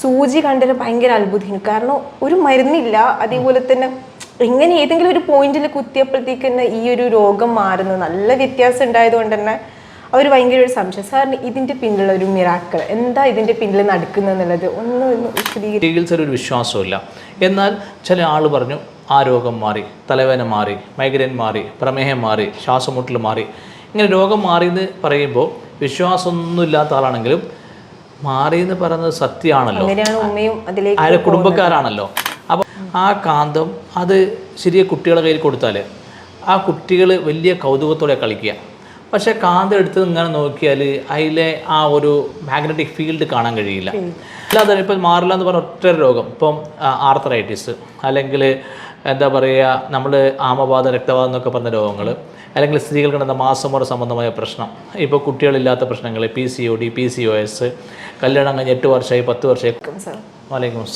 സൂചി കണ്ടിട്ട് ഭയങ്കര അത്ഭുതം കാരണം ഒരു മരുന്നില്ല അതേപോലെ തന്നെ ഇങ്ങനെ ഏതെങ്കിലും ഒരു പോയിന്റിൽ കുത്തിയപ്പോഴത്തേക്ക് തന്നെ ഈ ഒരു രോഗം മാറുന്നത് നല്ല വ്യത്യാസം ഉണ്ടായതുകൊണ്ട് തന്നെ അവർ ഭയങ്കര ഒരു സംശയം. സാറിന് ഇതിന്റെ പിന്നിലുള്ള ഒരു മിറാക്കൾ എന്താ ഇതിന്റെ പിന്നിൽ നടക്കുന്നത് ഒന്ന് ചികിത്സയിൽ ഒരു വിശ്വാസമില്ല എന്നാൽ ചില ആൾ പറഞ്ഞു ആ രോഗം മാറി തലവേദന മാറി മൈഗ്രൈൻ മാറി പ്രമേഹം മാറി ശ്വാസമുട്ടൽ മാറി. ഇങ്ങനെ രോഗം മാറി എന്ന് പറയുമ്പോൾ വിശ്വാസമൊന്നും ഇല്ലാത്ത ആളാണെങ്കിലും മാറി എന്ന് പറയുന്നത് സത്യമാണല്ലോ. അതിലേക്ക് കുടുംബക്കാരാണല്ലോ. അപ്പോൾ ആ കാന്തം അത് ശരിയെ കുട്ടികളെ കയ്യിൽ കൊടുത്താൽ ആ കുട്ടികൾ വലിയ കൗതുകത്തോടെ കളിക്കുക. പക്ഷേ കാന്തം എടുത്ത് ഇങ്ങനെ നോക്കിയാൽ അതിലെ ആ ഒരു മാഗ്നറ്റിക് ഫീൽഡ് കാണാൻ കഴിയില്ല. അല്ലാതെ ഇപ്പം മാറില്ല എന്ന് പറഞ്ഞ ഒറ്റ രോഗം. ഇപ്പം ആർത്തറൈറ്റിസ് അല്ലെങ്കിൽ എന്താ പറയുക നമ്മൾ ആമബാധ രക്തബാധ എന്നൊക്കെ പറഞ്ഞ രോഗങ്ങൾ അല്ലെങ്കിൽ സ്ത്രീകൾക്ക് നടന്ന മാസമുറ സംബന്ധമായ പ്രശ്നം. ഇപ്പോൾ കുട്ടികളില്ലാത്ത പ്രശ്നങ്ങൾ P C O D P C O S കല്യാണം കഴിഞ്ഞ് എട്ട് വർഷമായി പത്ത് വർഷമായി. സാർ. വലൈക്കും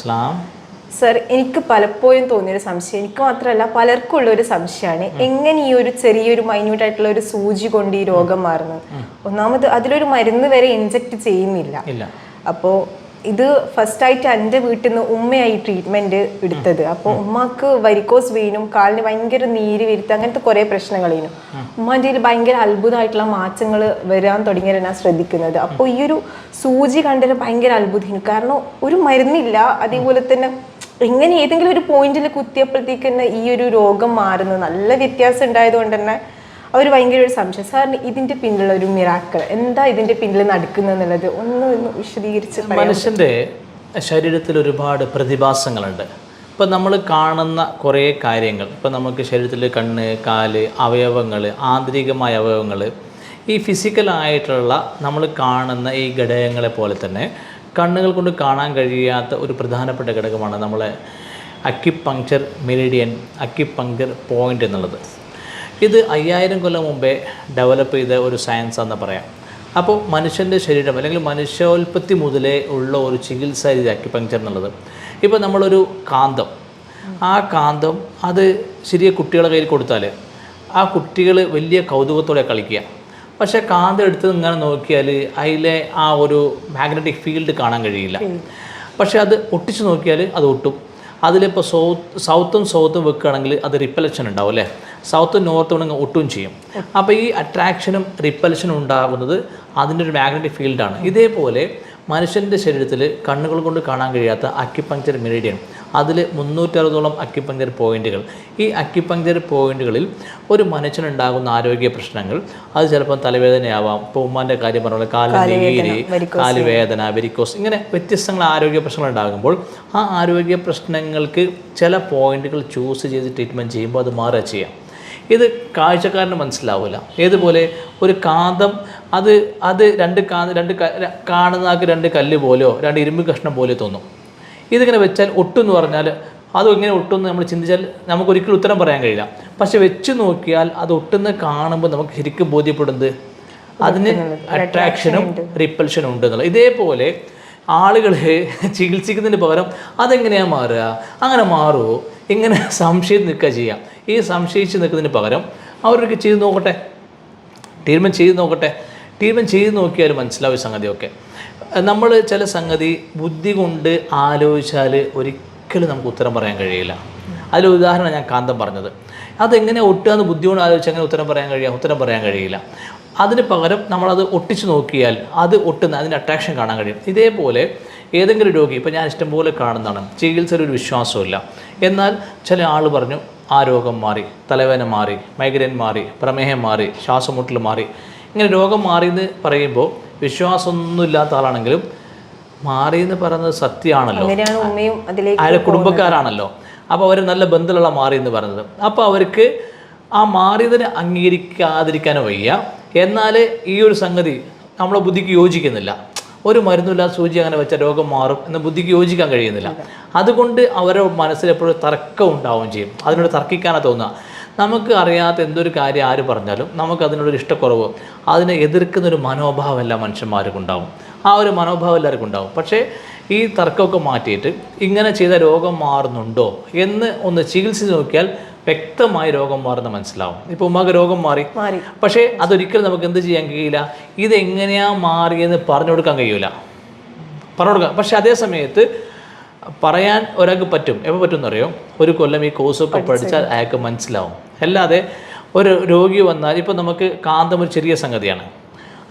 സർ എനിക്ക് പലപ്പോഴും തോന്നിയൊരു സംശയം എനിക്ക് മാത്രമല്ല പലർക്കും ഉള്ള ഒരു സംശയമാണ് എങ്ങനെ ഈ ഒരു ചെറിയൊരു മൈന്യൂട്ട് ആയിട്ടുള്ള ഒരു സൂചി കൊണ്ട് ഈ രോഗം മാറുന്നത്? ഒന്നാമത് അതിലൊരു മരുന്ന് വരെ ഇൻജെക്ട് ചെയ്യുന്നില്ല. അപ്പോൾ ഇത് ഫസ്റ്റ് ആയിട്ട് എന്റെ വീട്ടിൽ നിന്ന് ഉമ്മയായി ട്രീറ്റ്മെന്റ് എടുത്തത്. അപ്പോൾ ഉമ്മക്ക് വരിക്കോസ് വെയിനും കാലിന് ഭയങ്കര നീര് വരുത്ത് അങ്ങനത്തെ കുറേ പ്രശ്നങ്ങളേനു ഉമ്മാന്റെ ഇതിൽ ഭയങ്കര അത്ഭുതമായിട്ടുള്ള മാറ്റങ്ങൾ വരാൻ തുടങ്ങിയത് ഞാൻ ശ്രദ്ധിക്കുന്നത്. അപ്പോൾ ഈ ഒരു സൂചി കണ്ടിട്ട് ഭയങ്കര അത്ഭുതം കാരണം ഒരു മരുന്നില്ല അതേപോലെ തന്നെ ഇങ്ങനെ ഏതെങ്കിലും ഒരു പോയിന്റിൽ കുത്തിയപ്പോഴത്തേക്ക് തന്നെ ഈ ഒരു രോഗം മാറുന്നത് നല്ല വ്യത്യാസം ഉണ്ടായതുകൊണ്ട് തന്നെ അവർ ഭയങ്കര ഒരു സംശയം. സാറിന് ഇതിന്റെ പിന്നിലുള്ള ഒരു മിറാക്കൾ എന്താ ഇതിന്റെ പിന്നിൽ നടക്കുന്നത് ഒന്ന് ഒന്ന് വിശദീകരിച്ച് മനുഷ്യന്റെ ശരീരത്തിൽ ഒരുപാട് പ്രതിഭാസങ്ങളുണ്ട്. ഇപ്പം നമ്മൾ കാണുന്ന കുറേ കാര്യങ്ങൾ. ഇപ്പം നമുക്ക് ശരീരത്തിൽ കണ്ണ് കാൽ അവയവങ്ങൾ ആന്തരികമായ അവയവങ്ങൾ ഈ ഫിസിക്കലായിട്ടുള്ള നമ്മൾ കാണുന്ന ഈ ഘടകങ്ങളെ പോലെ തന്നെ കണ്ണുകൾ കൊണ്ട് കാണാൻ കഴിയാത്ത ഒരു പ്രധാനപ്പെട്ട ഘടകമാണ് നമ്മളെ അക്യുപങ്ക്ചർ മെറിഡിയൻ അക്യുപങ്ക്ചർ പോയിന്റ് എന്നുള്ളത്. ഇത് അയ്യായിരം കൊല്ലം മുമ്പേ ഡെവലപ്പ് ചെയ്ത ഒരു സയൻസ് എന്ന് പറയാം. അപ്പോൾ മനുഷ്യന്റെ ശരീരം അല്ലെങ്കിൽ മനുഷ്യോൽപത്തി മുതലേ ഉള്ള ഒരു ചികിത്സാ രീതി അക്യുപങ്ക്ചർ എന്നുള്ളത്. ഇപ്പോൾ നമ്മളൊരു കാന്തം. ആ കാന്തം അത് ശരിയെ കുട്ടികളുടെ കയ്യിൽ കൊടുത്താൽ ആ കുട്ടികൾ വലിയ കൗതുകത്തോടെ കളിക്കുക. പക്ഷേ കാന്തം എടുത്ത് ഇങ്ങനെ നോക്കിയാൽ അതിലെ ആ ഒരു മാഗ്നറ്റിക് ഫീൽഡ് കാണാൻ കഴിയില്ല. പക്ഷേ അത് ഒട്ടിച്ച് നോക്കിയാൽ അത് ഒട്ടും. അതിലിപ്പോൾ സൗത്ത് സൗത്തും സൗത്തും വെക്കുകയാണെങ്കിൽ അത് റിപ്പലക്ഷൻ ഉണ്ടാവും അല്ലേ? സൗത്തും നോർത്തും ഉണ്ടെങ്കിൽ ഒട്ടും ചെയ്യും. അപ്പോൾ ഈ അട്രാക്ഷനും റിപ്പൽഷനും ഉണ്ടാകുന്നത് അതിന്റെ ഒരു മാഗ്നറ്റിക് ഫീൽഡാണ് ഇതേപോലെ മനുഷ്യന്റെ ശരീരത്തിൽ കണ്ണുകൾ കൊണ്ട് കാണാൻ കഴിയാത്ത അക്യുപങ്ചർ മെറിഡിയൻ അതിൽ മുന്നൂറ്ററുപതോളം അക്യുപങ്ചർ പോയിന്റുകൾ ഈ അക്യുപങ്ചർ പോയിന്റുകളിൽ ഒരു മനുഷ്യനുണ്ടാകുന്ന ആരോഗ്യ പ്രശ്നങ്ങൾ അത് ചിലപ്പോൾ തലവേദനയാവാം ഇപ്പോൾ ഉമ്മാന്റെ കാര്യം പറഞ്ഞ കാലിന് കാലുവേദന കാൽ വേദന വെരിക്കോസ് ഇങ്ങനെ വ്യത്യസ്തങ്ങൾ ആരോഗ്യ പ്രശ്നങ്ങൾ ഉണ്ടാകുമ്പോൾ ആ ആരോഗ്യ പ്രശ്നങ്ങൾക്ക് ചില പോയിന്റുകൾ ചൂസ് ചെയ്ത് ട്രീറ്റ്മെന്റ് ചെയ്യുമ്പോൾ അത് മാറുക ചെയ്യാം. ഇത് കാഴ്ചക്കാരന് മനസ്സിലാവില്ല ഏതുപോലെ? ഒരു കാന്തം അത് അത് രണ്ട് കാ രണ്ട് ക- ര- കാണുന്നതാക്ക് രണ്ട് കല്ല് പോലെയോ രണ്ട് ഇരുമ്പ് കഷ്ണം പോലെ തോന്നും. ഇതിങ്ങനെ വെച്ചാൽ ഒട്ടും എന്ന് പറഞ്ഞാൽ അത് എങ്ങനെ ഒട്ടുമെന്ന് നമ്മൾ ചിന്തിച്ചാൽ നമുക്ക് ഒരിക്കലും ഉത്തരം പറയാൻ കഴിയില്ല. പക്ഷെ വെച്ച് നോക്കിയാൽ അത് ഒട്ടുന്ന കാണുമ്പോൾ നമുക്ക് ശരിക്കും ബോധ്യപ്പെടുന്നത് അതിന് അട്രാക്ഷനും റിപ്പൽഷനും ഉണ്ട്. എന്നുള്ളത് ഇതേപോലെ ആളുകൾ ചികിത്സിക്കുന്നതിന് പകരം അതെങ്ങനെയാണ് മാറുക? അങ്ങനെ മാറുമോ ഇങ്ങനെ സംശയം നിൽക്കുക ചെയ്യാം. ഈ സംശയിച്ച് നിൽക്കുന്നതിന് പകരം അവരൊക്കെ ചെയ്ത് നോക്കട്ടെ. ട്രീറ്റ്മെന്റ് ചെയ്ത് നോക്കട്ടെ. ട്രീറ്റ്മെന്റ് ചെയ്ത് നോക്കിയാൽ മനസ്സിലാവും സംഗതിയൊക്കെ. നമ്മൾ ചില സംഗതി ബുദ്ധി കൊണ്ട് ആലോചിച്ചാൽ ഒരിക്കലും നമുക്ക് ഉത്തരം പറയാൻ കഴിയില്ല. അതിൽ ഉദാഹരണം ഞാൻ കാന്തം പറഞ്ഞത്. അതെങ്ങനെ ഒട്ടുകയെന്ന് ബുദ്ധി കൊണ്ട് ആലോചിച്ച് അങ്ങനെ ഉത്തരം പറയാൻ കഴിയാം ഉത്തരം പറയാൻ കഴിയില്ല. അതിന് പകരം നമ്മളത് ഒട്ടിച്ച് നോക്കിയാൽ അത് ഒട്ടുന്ന അതിന്റെ അട്രാക്ഷൻ കാണാൻ കഴിയും. ഇതേപോലെ ഏതെങ്കിലും രോഗി ഇപ്പോൾ ഞാൻ ഇഷ്ടംപോലെ കാണുന്നതാണ്. ചികിത്സയിൽ ഒരു വിശ്വാസമില്ല എന്നാൽ ചില ആൾ പറഞ്ഞു ആ രോഗം മാറി തലവേദന മാറി മൈഗ്രെയിൻ മാറി പ്രമേഹം മാറി ശ്വാസമുട്ടൽ മാറി. ഇങ്ങനെ രോഗം മാറി എന്ന് പറയുമ്പോൾ വിശ്വാസമൊന്നും ഇല്ലാത്ത ആളാണെങ്കിലും മാറി എന്ന് പറയുന്നത് സത്യമാണല്ലോ. അതിലേക്ക് കുടുംബക്കാരാണല്ലോ. അപ്പോൾ അവർ നല്ല ബന്ധമുള്ള മാറി എന്ന് പറയുന്നത്. അപ്പോൾ അവർക്ക് ആ മാറിയതിനെ അംഗീകരിക്കാതിരിക്കാനോ വയ്യ. എന്നാൽ ഈ ഒരു സംഗതി നമ്മളെ ബുദ്ധിക്ക് യോജിക്കുന്നില്ല. ഒരു മരുന്നില്ല സൂചി അങ്ങനെ വെച്ച രോഗം മാറും എന്ന് ബുദ്ധിക്ക് യോജിക്കാൻ കഴിയുന്നില്ല. അതുകൊണ്ട് അവരുടെ മനസ്സിൽ എപ്പോഴും തർക്കം ഉണ്ടാവുകയും ചെയ്യും. അതിനോട് തർക്കിക്കാനാണ് തോന്നുക. നമുക്ക് അറിയാത്ത എന്തൊരു കാര്യം ആര് പറഞ്ഞാലും നമുക്ക് അതിനോടൊരു ഇഷ്ടക്കുറവ് അതിനെ എതിർക്കുന്ന ഒരു മനോഭാവം എല്ലാ മനുഷ്യന്മാർക്കും ഉണ്ടാവും. ആ ഒരു മനോഭാവം എല്ലാവർക്കും ഉണ്ടാവും. പക്ഷേ ഈ തർക്കമൊക്കെ മാറ്റിയിട്ട് ഇങ്ങനെ ചെയ്ത രോഗം മാറുന്നുണ്ടോ എന്ന് ഒന്ന് ചികിത്സിച്ച് നോക്കിയാൽ വ്യക്തമായി രോഗം മാറുന്ന മനസ്സിലാവും. ഇപ്പോൾ ഉമ്മാക്ക് രോഗം മാറി. മാറി. പക്ഷേ അതൊരിക്കലും നമുക്ക് എന്ത് ചെയ്യാൻ കഴിയില്ല? ഇതെങ്ങനെയാ മാറിയെന്ന് പറഞ്ഞു കൊടുക്കാൻ കഴിയൂല. പറഞ്ഞു കൊടുക്കാം. പക്ഷെ അതേ സമയത്ത് പറയാൻ ഒരാൾക്ക് പറ്റും. എപ്പോൾ പറ്റും എന്നറിയോ ഒരു കൊല്ലം ഈ കോഴ്സൊക്കെ പഠിച്ചാൽ അയാൾക്ക് മനസ്സിലാവും. അല്ലാതെ ഒരു രോഗി വന്നാൽ ഇപ്പോൾ നമുക്ക് കാന്തം ഒരു ചെറിയ സംഗതിയാണ്.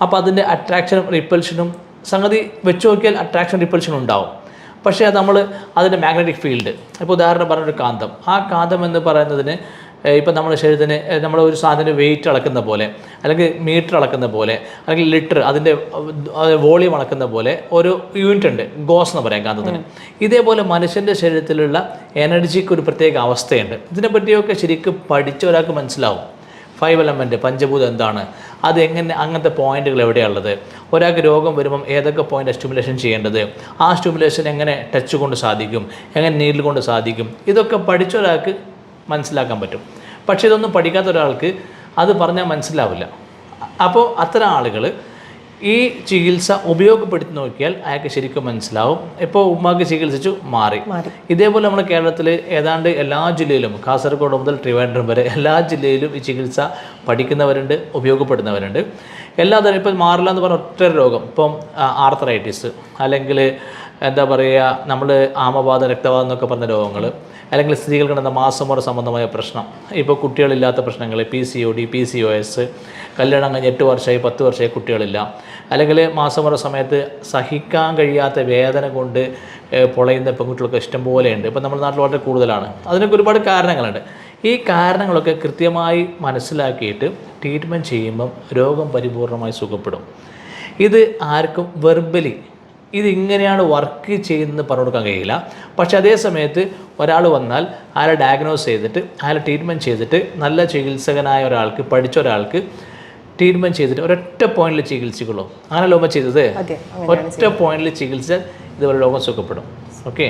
അപ്പോൾ അതിന്റെ അട്രാക്ഷനും റിപ്പൽഷനും സംഗതി വെച്ച് നോക്കിയാൽ അട്രാക്ഷൻ റിപ്പൽഷനും ഉണ്ടാവും. പക്ഷേ അത് നമ്മൾ അതിന്റെ മാഗ്നറ്റിക് ഫീൽഡ് ഇപ്പോൾ ഉദാഹരണം പറഞ്ഞൊരു കാന്തം. ആ കാന്തം എന്ന് പറയുന്നതിന് ഇപ്പം നമ്മുടെ ശരീരത്തിന് നമ്മൾ ഒരു സാധനം വെയിറ്റ് അളക്കുന്ന പോലെ അല്ലെങ്കിൽ മീറ്റർ അളക്കുന്ന പോലെ അല്ലെങ്കിൽ ലിറ്റർ അതിന്റെ വോളിയം അളക്കുന്ന പോലെ ഒരു യൂണിറ്റ് ഉണ്ട്. ഗോസ് എന്ന് പറയാം കാന്തത്തിന്. ഇതേപോലെ മനുഷ്യന്റെ ശരീരത്തിലുള്ള എനർജിക്ക് ഒരു പ്രത്യേക അവസ്ഥയുണ്ട്. ഇതിനെപ്പറ്റിയൊക്കെ ശരിക്കും പഠിച്ച ഒരാൾക്ക് മനസ്സിലാവും. ഫൈവ് എലമെന്റ് പഞ്ചഭൂതം എന്താണ്? അത് എങ്ങനെ അങ്ങനത്തെ പോയിന്റുകൾ എവിടെയുള്ളത് ഒരാൾക്ക് രോഗം വരുമ്പം ഏതൊക്കെ പോയിന്റ് സ്റ്റിമുലേഷൻ ചെയ്യേണ്ടത്? ആ സ്റ്റിമുലേഷൻ എങ്ങനെ ടച്ച് കൊണ്ട് സാധിക്കും? എങ്ങനെ നീരിൽ കൊണ്ട് സാധിക്കും? ഇതൊക്കെ പഠിച്ച ഒരാൾക്ക് മനസ്സിലാക്കാൻ പറ്റും. പക്ഷേ ഇതൊന്നും പഠിക്കാത്ത ഒരാൾക്ക് അത് പറഞ്ഞാൽ മനസ്സിലാവില്ല. അപ്പോൾ അത്തരം ആളുകൾ ഈ ചികിത്സ ഉപയോഗപ്പെടുത്തി നോക്കിയാൽ അയാൾക്ക് ശരിക്കും മനസ്സിലാവും. ഇപ്പോൾ ഉമ്മാക്ക് ചികിത്സിച്ചു മാറി. ഇതേപോലെ നമ്മുടെ കേരളത്തിൽ ഏതാണ്ട് എല്ലാ ജില്ലയിലും കാസർഗോഡ് മുതൽ ട്രിവാൻഡ്രം വരെ എല്ലാ ജില്ലയിലും ഈ ചികിത്സ പഠിക്കുന്നവരുണ്ട് ഉപയോഗപ്പെടുന്നവരുണ്ട്. എല്ലാ തരം ഇപ്പം മാറില്ല എന്ന് പറഞ്ഞ ഒറ്റ രോഗം ഇപ്പം ആർത്തറൈറ്റിസ് അല്ലെങ്കിൽ എന്താ പറയുക നമ്മൾ ആമവാദം രക്തവാദം എന്നൊക്കെ പറഞ്ഞ രോഗങ്ങൾ അല്ലെങ്കിൽ സ്ത്രീകൾക്ക് നടന്ന മാസമുറ സംബന്ധമായ പ്രശ്നം ഇപ്പോൾ കുട്ടികളില്ലാത്ത പ്രശ്നങ്ങൾ P C O D P C O S കല്യാണം കഴിഞ്ഞ് എട്ട് വർഷമായി പത്ത് വർഷമായി കുട്ടികളില്ല. അല്ലെങ്കിൽ മാസമുറ സമയത്ത് സഹിക്കാൻ കഴിയാത്ത വേദന കൊണ്ട് പൊളയുന്ന പെൺകുട്ടികളൊക്കെ ഇഷ്ടം പോലെയുണ്ട്. ഇപ്പം നമ്മുടെ നാട്ടിൽ വളരെ കൂടുതലാണ്. അതിനൊക്കെ ഒരുപാട് കാരണങ്ങളുണ്ട്. ഈ കാരണങ്ങളൊക്കെ കൃത്യമായി മനസ്സിലാക്കിയിട്ട് ട്രീറ്റ്മെന്റ് ചെയ്യുമ്പം രോഗം പരിപൂർണമായി സുഖപ്പെടും. ഇത് ആർക്കും വെർബലി ഇതിങ്ങനെയാണ് വർക്ക് ചെയ്യുന്നത് പറഞ്ഞു കൊടുക്കാൻ കഴിയില്ല. പക്ഷെ അതേ സമയത്ത് ഒരാൾ വന്നാൽ അയാളെ ഡയഗ്നോസ് ചെയ്തിട്ട് അയാളെ ട്രീറ്റ്മെന്റ് ചെയ്തിട്ട് നല്ല ചികിത്സകനായ ഒരാൾക്ക് പഠിച്ച ഒരാൾക്ക് ട്രീറ്റ്മെന്റ് ചെയ്തിട്ട് ഒരൊറ്റ പോയിന്റിൽ ചികിത്സിക്കുള്ളൂ. ആനലോമ ചെയ്തത്? ഒറ്റ പോയിന്റിൽ ചികിത്സിച്ചാൽ ഇതുപോലെ രോഗം സുഖപ്പെടും. ഓക്കെ